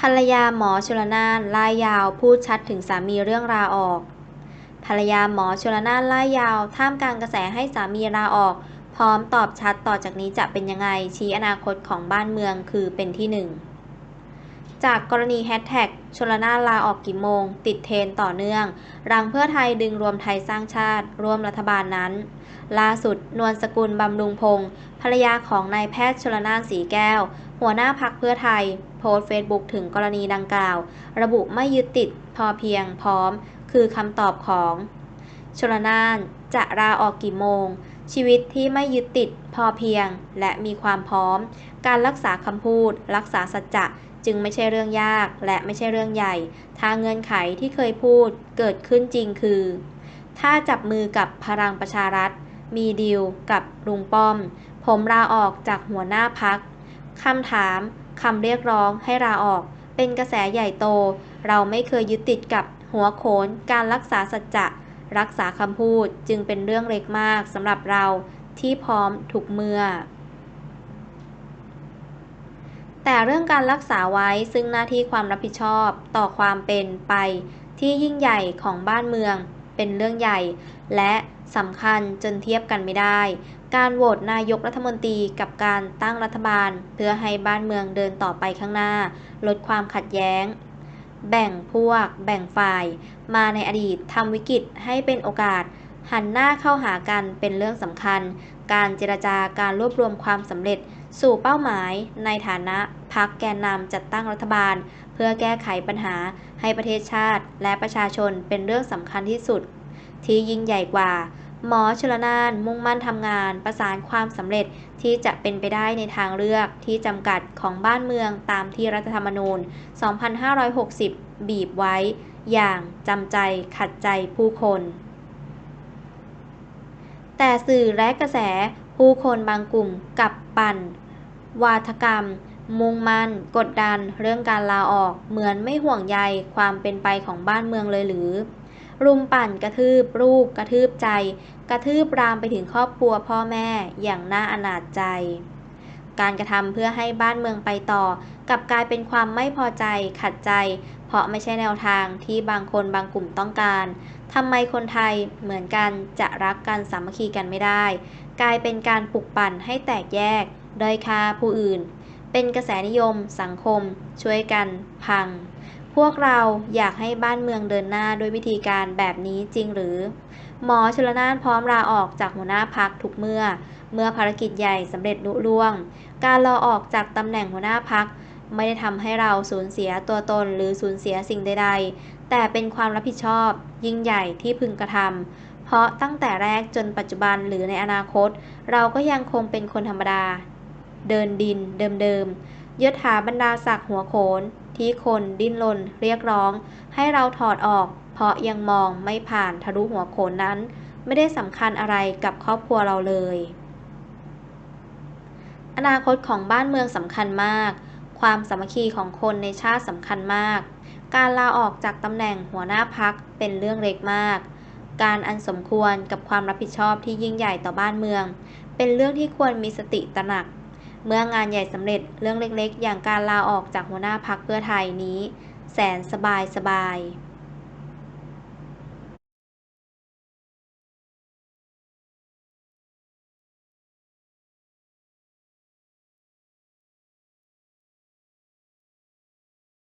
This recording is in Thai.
ภรรยาหมอชลนานล่ายยาวพูดชัดถึงสามีเรื่องลาออก ภรรยาหมอชลนานล่ายยาว ท่ามกลางกระแสให้สามีลาออก พร้อมตอบชัดต่อจากนี้จะเป็นยังไงชี้อนาคตของบ้านเมืองคือเป็นที่หนึ่ง จากกรณีแฮชแท็กชลนาลาออกกี่โมง ติดเทรนต่อเนื่อง รังเพื่อไทยดึงรวมไทยสร้างชาติ ร่วมรัฐบาลนั้น ล่าสุด นวลสกุลบำรุงพงศ์ภรรยาของนายแพทย์ชลนานสีแก้ว หัวหน้าพักเพื่อไทย โพสต์เฟซบุ๊กถึงกรณีดังกล่าว ระบุไม่ยึดติดพอเพียงพร้อม คือคำตอบของ ชลนานจะลาออกกี่โมง ชีวิตที่ไม่ยึดติดพอเพียง และมีความพร้อม การรักษาคำพูด รักษาสัจจะจึงไม่ใช่เรื่องยากและไม่ใช่เรื่องใหญ่ ถ้าเงื่อนไขที่เคยพูดเกิดขึ้นจริงคือ ถ้าจับมือกับพลังประชารัฐ มีดีลกับลุงป้อม ผมลาออกจากหัวหน้าพักคำถามคำเรียกร้องให้ลาออก เป็นกระแสใหญ่โต เราไม่เคยยึดติดกับหัวโขนการรักษาสัจจะรักษาคำพูดจึงเป็นเรื่องเล็กมากสำหรับเราที่พร้อมทุกเมื่อ แต่เรื่องการรักษาไว้ซึ่งหน้าที่ความรับผิดชอบต่อความเป็นไปที่ยิ่งใหญ่ของบ้านเมืองเป็นเรื่องใหญ่ และสำคัญจนเทียบกันไม่ได้ การโหวตนายกรัฐมนตรีกับการตั้งรัฐบาล เพื่อให้บ้านเมืองเดินต่อไปข้างหน้า ลดความขัดแย้ง แบ่งพวก แบ่งฝ่าย มาในอดีตทำวิกฤตให้เป็นโอกาส หันหน้าเข้าหากันเป็นเรื่องสำคัญ การเจรจาการรวบรวมความสำเร็จ สู่เป้าหมาย ในฐานะพักแกนนำจัดตั้งรัฐบาล เพื่อแก้ไขปัญหาให้ประเทศชาติ และประชาชนเป็นเรื่องสำคัญที่สุด ที่ยิ่งใหญ่กว่า หมอชลนานมุ่งมั่นทำงาน ประสานความสำเร็จที่จะเป็นไปได้ในทางเลือกที่จำกัดของบ้านเมืองตามที่รัฐธรรมนูญ 2560 บีบไว้ อย่างจำใจขัดใจผู้คนแต่สื่อและกระแสผู้คนบางกลุ่มกับปั่น วาทกรรม มุ่งมั่น กดดัน เรื่องการลาออก เหมือนไม่ห่วงใยความเป็นไปของบ้านเมืองเลยหรือ รุมปั่นกระทืบรูป กระทืบใจ กระทืบรามไปถึงครอบครัวพ่อแม่อย่างน่าอนาจใจ การกระทำเพื่อให้บ้านเมืองไปต่อ กับกลายเป็นความไม่พอใจขัดใจ เพราะไม่ใช่แนวทางที่บางคนบางกลุ่มต้องการทำไมคนไทยเหมือนกันจะรักกันสามัคคีกันไม่ได้ กลายเป็นการปลุกปั่นให้แตกแยก ด้อยค่าผู้อื่น เป็นกระแสนิยม สังคม ช่วยกัน พัง พวกเราอยากให้บ้านเมืองเดินหน้าด้วยวิธีการแบบนี้จริงหรือ หมอชลนานพร้อมลาออกจากหัวหน้าพักทุกเมื่อ เมื่อภารกิจใหญ่สำเร็จลุล่วง การลาออกจากตำแหน่งหัวหน้าพักไม่ได้ทำให้เราสูญเสียตัวตนหรือสูญเสียสิ่งใด ๆ แต่เป็นความรับผิดชอบ ยิ่งใหญ่ที่พึงกระทำ เพราะตั้งแต่แรกจนปัจจุบันหรือในอนาคต เราก็ยังคงเป็นคนธรรมดา เดินดินเดิมๆยศถาบรรดาศักดิ์หัวโขน ที่คนดิ้นรนเรียกร้อง ให้เราถอดออก เพราะยังมองไม่ผ่านทะลุหัวโขนนั้น ไม่ได้สำคัญอะไรกับครอบครัวเราเลย อนาคตของบ้านเมืองสำคัญมาก ความสามัคคีของคนในชาติสำคัญมาก การลาออกจากตำแหน่งหัวหน้าพักเป็นเรื่องเล็กมากการอันสมควรกับความรับผิดชอบที่ยิ่งใหญ่ต่อบ้านเมือง เป็นเรื่องที่ควรมีสติตระหนัก เมื่องานใหญ่สำเร็จเรื่องเล็กๆ อย่างการลาออกจากหัวหน้าพักเพื่อไทยนี้ แสนสบายสบาย